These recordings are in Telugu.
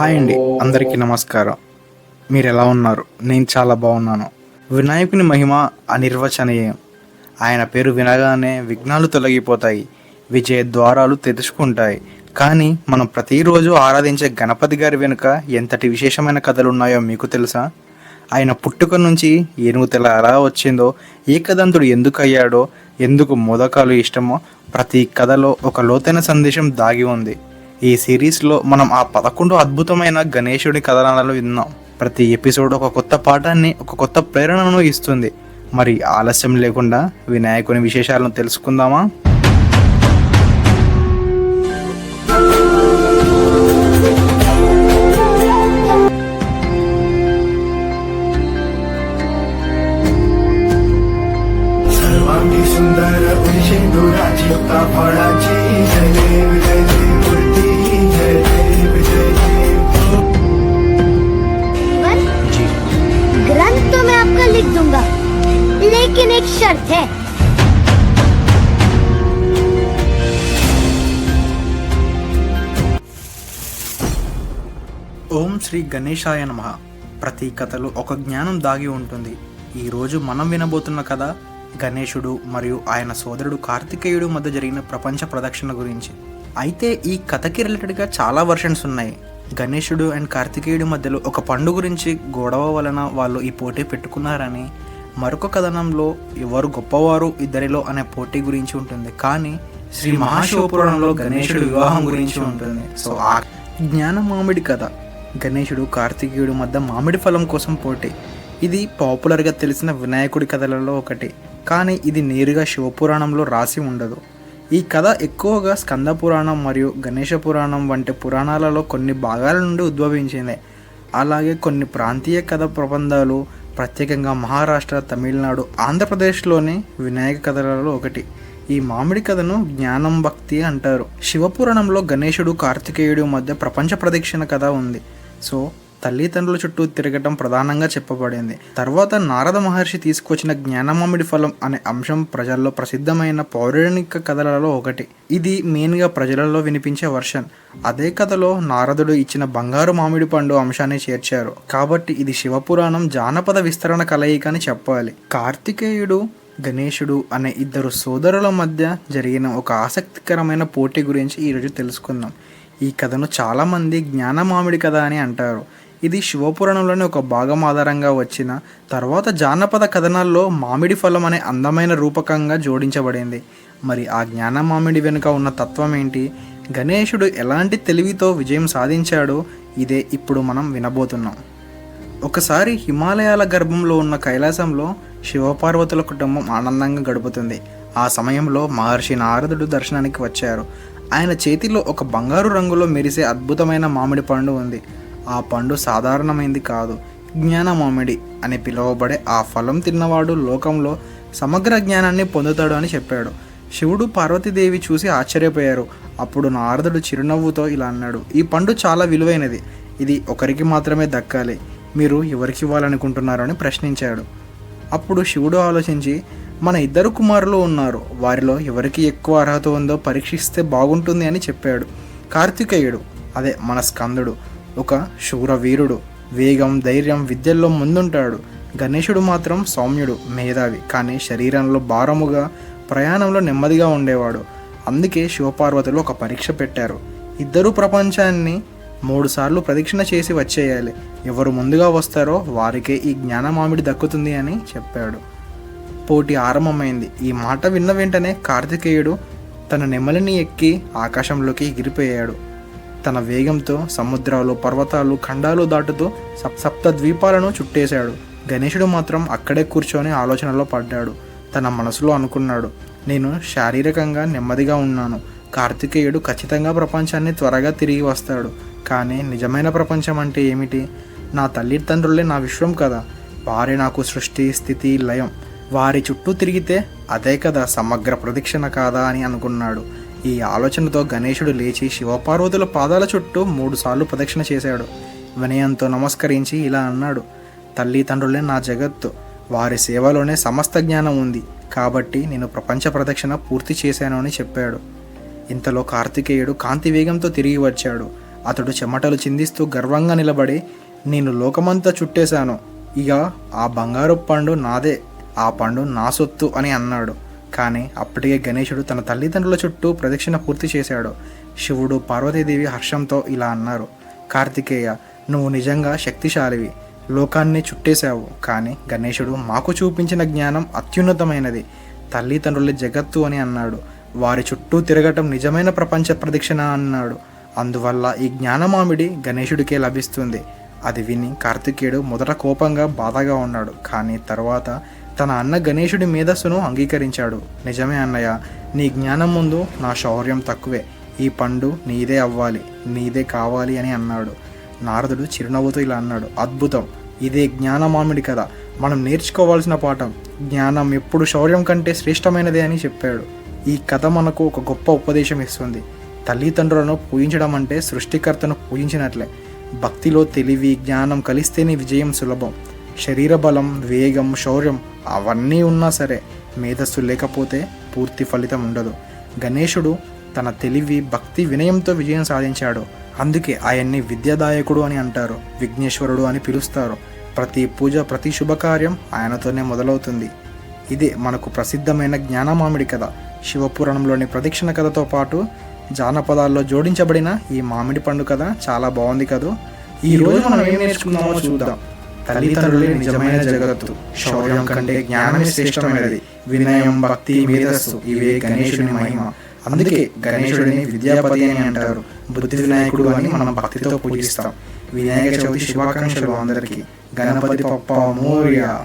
హాయ్ అండి అందరికీ నమస్కారం. మీరు ఎలా ఉన్నారు? నేను చాలా బాగున్నాను. వినాయకుని మహిమ అనిర్వచనీయం. ఆయన పేరు వినగానే విఘ్నాలు తొలగిపోతాయి విజయ ద్వారాలు తెరుచుకుంటాయి. కానీ మనం ప్రతిరోజు ఆరాధించే గణపతి గారి వెనుక ఎంతటి విశేషమైన కథలు ఉన్నాయో మీకు తెలుసా? ఆయన పుట్టుక నుంచి ఏనుగు తెల ఎలా వచ్చిందో ఏకదంతుడు ఎందుకు అయ్యాడో ఎందుకు మోదకాలు ఇష్టమో ప్రతి కథలో ఒక లోతైన సందేశం దాగి ఉంది. ఈ సిరీస్లో మనం ఆ పదకొండు అద్భుతమైన గణేశుడి కథనాలను విన్నాం. ప్రతి ఎపిసోడ్ ఒక కొత్త పాఠాన్ని ఒక కొత్త ప్రేరణను ఇస్తుంది. మరి ఆలస్యం లేకుండా వినాయకుని విశేషాలను తెలుసుకుందామా? लेकिन एक शर्त है ఓం శ్రీ గణేశాయ నమ ప్రతి కథలో ఒక జ్ఞానం దాగి ఉంటుంది ఈరోజు మనం వినబోతున్న కథ గణేశుడు మరియు ఆయన సోదరుడు కార్తికేయుడు మధ్య జరిగిన ప్రపంచ ప్రదక్షిణ గురించి అయితే ఈ కథకి రిలేటెడ్గా చాలా వర్షన్స్ ఉన్నాయి గణేశుడు అండ్ కార్తికేయుడి మధ్యలో ఒక పండు గురించి గొడవ వలన వాళ్ళు ఈ పోటీ పెట్టుకున్నారని మరొక కథనంలో ఎవరు గొప్పవారు ఇద్దరిలో అనే పోటీ గురించి ఉంటుంది. కానీ శ్రీ మహాశివపురాణంలో గణేశుడు వివాహం గురించి ఉంటుంది. సో ఆ జ్ఞాన మామిడి కథ. గణేశుడు కార్తికేయుడు మధ్య మామిడి ఫలం కోసం పోటీ. ఇది పాపులర్గా తెలిసిన వినాయకుడి కథలలో ఒకటి. కానీ ఇది నేరుగా శివపురాణంలో రాసి ఉండదు. ఈ కథ ఎక్కువగా స్కంద పురాణం మరియు గణేష పురాణం వంటి పురాణాలలో కొన్ని భాగాల నుండి ఉద్భవించింది. అలాగే కొన్ని ప్రాంతీయ కథ ప్రబంధాలు ప్రత్యేకంగా మహారాష్ట్ర తమిళనాడు ఆంధ్రప్రదేశ్లోని వినాయక కథలలో ఒకటి. ఈ మామిడి కథను జ్ఞానం భక్తి అంటారు. శివపురాణంలో గణేశుడు కార్తికేయుడు మధ్య ప్రపంచ ప్రదక్షిణ కథ ఉంది. సో తల్లిదండ్రుల చుట్టూ తిరగటం ప్రధానంగా చెప్పబడింది. తర్వాత నారద మహర్షి తీసుకొచ్చిన జ్ఞానమామిడి ఫలం అనే అంశం ప్రజల్లో ప్రసిద్ధమైన పౌరాణిక కథలలో ఒకటి. ఇది మెయిన్గా ప్రజలలో వినిపించే వర్షన్. అదే కథలో నారదుడు ఇచ్చిన బంగారు మామిడి పండు అంశాన్ని చేర్చారు. కాబట్టి ఇది శివపురాణం జానపద విస్తరణ కలయిక అని చెప్పాలి. కార్తికేయుడు గణేశుడు అనే ఇద్దరు సోదరుల మధ్య జరిగిన ఒక ఆసక్తికరమైన పోటీ గురించి ఈరోజు తెలుసుకుందాం. ఈ కథను చాలామంది జ్ఞాన మామిడి కథ అని అంటారు. ఇది శివపురాణంలోని ఒక భాగం ఆధారంగా వచ్చిన తర్వాత జానపద కథనాల్లో మామిడి ఫలం అనే అందమైన రూపకంగా జోడించబడింది. మరి ఆ జ్ఞాన మామిడి వెనుక ఉన్న తత్వం ఏంటి? గణేశుడు ఎలాంటి తెలివితో విజయం సాధించాడో ఇదే ఇప్పుడు మనం వినబోతున్నాం. ఒకసారి హిమాలయాల గర్భంలో ఉన్న కైలాసంలో శివపార్వతుల కుటుంబం ఆనందంగా గడుపుతుంది. ఆ సమయంలో మహర్షి నారదుడు దర్శనానికి వచ్చారు. ఆయన చేతిలో ఒక బంగారు రంగులో మెరిసే అద్భుతమైన మామిడి పండు ఉంది. ఆ పండు సాధారణమైంది కాదు. జ్ఞాన మామిడి అని పిలువబడే ఆ ఫలం తిన్నవాడు లోకంలో సమగ్ర జ్ఞానాన్ని పొందుతాడు అని చెప్పాడు. శివుడు పార్వతీదేవి చూసి ఆశ్చర్యపోయారు. అప్పుడు నారదుడు చిరునవ్వుతో ఇలా అన్నాడు ఈ పండు చాలా విలువైనది. ఇది ఒకరికి మాత్రమే దక్కాలి. మీరు ఎవరికి ఇవ్వాలనుకుంటున్నారు? అని ప్రశ్నించాడు. అప్పుడు శివుడు ఆలోచించి మన ఇద్దరు కుమారులు ఉన్నారు. వారిలో ఎవరికి ఎక్కువ అర్హత ఉందో పరీక్షిస్తే బాగుంటుంది అని చెప్పాడు. కార్తికేయుడు అదే మన స్కందుడు. ఒక శూరవీరుడు వేగం ధైర్యం విద్యల్లో ముందుంటాడు. గణేశుడు మాత్రం సౌమ్యుడు మేధావి. కానీ శరీరంలో భారముగా ప్రయాణంలో నెమ్మదిగా ఉండేవాడు. అందుకే శివపార్వతులు ఒక పరీక్ష పెట్టారు. ఇద్దరు ప్రపంచాన్ని మూడుసార్లు ప్రదక్షిణ చేసి వచ్చేయాలి. ఎవరు ముందుగా వస్తారో వారికే ఈ జ్ఞానమామిడి దక్కుతుంది అని చెప్పాడు. పోటీ ఆరంభమైంది. ఈ మాట విన్న వెంటనే కార్తికేయుడు తన నెమలిని ఎక్కి ఆకాశంలోకి ఎగిరిపోయాడు. తన వేగంతో సముద్రాలు పర్వతాలు ఖండాలు దాటుతూ సప్త ద్వీపాలను చుట్టేశాడు. గణేశుడు మాత్రం అక్కడే కూర్చొని ఆలోచనలో పడ్డాడు. తన మనసులో అనుకున్నాడు నేను శారీరకంగా నెమ్మదిగా ఉన్నాను. కార్తికేయుడు ఖచ్చితంగా ప్రపంచాన్ని త్వరగా తిరిగి వస్తాడు. కానీ నిజమైన ప్రపంచం అంటే ఏమిటి? నా తల్లిదండ్రులే నా విశ్వం కదా. వారే నాకు సృష్టి స్థితి లయం. వారి చుట్టూ తిరిగితే అదే కదా సమగ్ర ప్రదక్షిణ కాదా అని అనుకున్నాడు. ఈ ఆలోచనతో గణేశుడు లేచి శివపార్వతుల పాదాల చుట్టూ మూడుసార్లు ప్రదక్షిణ చేశాడు. వినయంతో నమస్కరించి ఇలా అన్నాడు తల్లిదండ్రులే నా జగత్తు. వారి సేవలోనే సమస్త జ్ఞానం ఉంది. కాబట్టి నేను ప్రపంచ ప్రదక్షిణ పూర్తి చేశాను అని చెప్పాడు. ఇంతలో కార్తికేయుడు కాంతి వేగంతో తిరిగి వచ్చాడు. అతడు చెమటలు చిందిస్తూ గర్వంగా నిలబడి నేను లోకమంతా చుట్టేశాను. ఇక ఆ బంగారు పండు నాదే. ఆ పండు నా సొత్తు అని అన్నాడు. కానీ అప్పటికే గణేశుడు తన తల్లిదండ్రుల చుట్టూ ప్రదక్షిణ పూర్తి చేశాడు. శివుడు పార్వతీదేవి హర్షంతో ఇలా అన్నారు కార్తికేయ నువ్వు నిజంగా శక్తిశాలివి. లోకాన్ని చుట్టేశావు. కానీ గణేశుడు మాకు చూపించిన జ్ఞానం అత్యున్నతమైనది. తల్లిదండ్రుల జగత్తు అని అన్నాడు. వారి చుట్టూ తిరగటం నిజమైన ప్రపంచ ప్రదక్షిణ అన్నాడు. అందువల్ల ఈ జ్ఞానమామిడి గణేశుడికే లభిస్తుంది. అది విని కార్తికేయుడు మొదట కోపంగా బాధగా ఉన్నాడు. కానీ తర్వాత తన అన్న గణేశుడి మేధస్సును అంగీకరించాడు. నిజమే అన్నయ్య నీ జ్ఞానం ముందు నా శౌర్యం తక్కువే. ఈ పండు నీదే అవ్వాలి నీదే కావాలి అని అన్నాడు. నారదుడు చిరునవ్వుతో ఇలా అన్నాడు అద్భుతం. ఇదే జ్ఞానమామిడి కథ. మనం నేర్చుకోవాల్సిన పాఠం. జ్ఞానం ఎప్పుడు శౌర్యం కంటే శ్రేష్టమైనదే అని చెప్పాడు. ఈ కథ మనకు ఒక గొప్ప ఉపదేశం ఇస్తుంది. తల్లిదండ్రులను పూజించడం అంటే సృష్టికర్తను పూజించినట్లే. భక్తిలో తెలివి జ్ఞానం కలిస్తేనే విజయం సులభం. శరీర బలం వేగం శౌర్యం అవన్నీ ఉన్నా సరే మేధస్సు లేకపోతే పూర్తి ఫలితం ఉండదు. గణేశుడు తన తెలివి భక్తి వినయంతో విజయం సాధించాడు. అందుకే ఆయన్ని విద్యాదాయకుడు అని అంటారు విఘ్నేశ్వరుడు అని పిలుస్తారు. ప్రతి పూజ ప్రతి శుభకార్యం ఆయనతోనే మొదలవుతుంది. ఇదే మనకు ప్రసిద్ధమైన జ్ఞానమామిడి కథ. శివపురాణంలోని ప్రదక్షిణ కథతో పాటు జానపదాల్లో జోడించబడిన ఈ మామిడి పండు కథ చాలా బాగుంది కదూ? ఈ రోజు మనం ఏం నేర్చుకున్నామో చూద్దాం. తల్లిదండ్రులే నిజమైన జగత్తు. శౌర్యం కంటే జ్ఞానమే శ్రేష్టమైనది. వినయం భక్తి మేధస్సు ఇవే గణేశుని మహిమ. అందుకే గణేశుడిని విద్యాపతి అని అంటారు. బుద్ధి వినాయకుడు అని మనం భక్తితో పూజిస్తాం. వినాయక చవితి శుభాకాంక్షలు అందరికీ. గణపతి పప్ప Morya.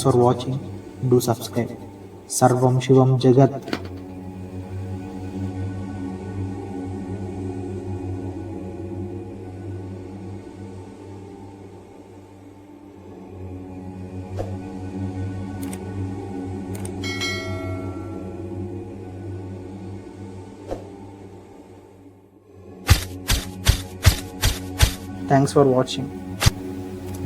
Thanks for watching. Do subscribe. Sarvam Shivam Jagat. Thanks for watching.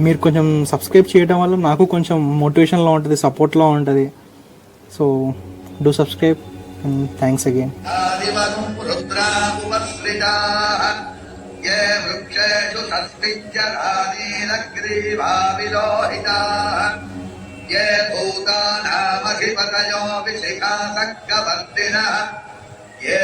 మీరు కొంచెం సబ్స్క్రైబ్ చేయడం వల్ల నాకు కొంచెం మోటివేషన్లో ఉంటుంది సపోర్ట్లో ఉంటుంది so do subscribe thanks again आदिमम् रुद्रामुपसृजाः ये वृक्षेषु सस्मिज्जरानीलग्रीवाविलोहिताः ये भूतानामधिपतयो विशिखासक्कवर्तिनः ये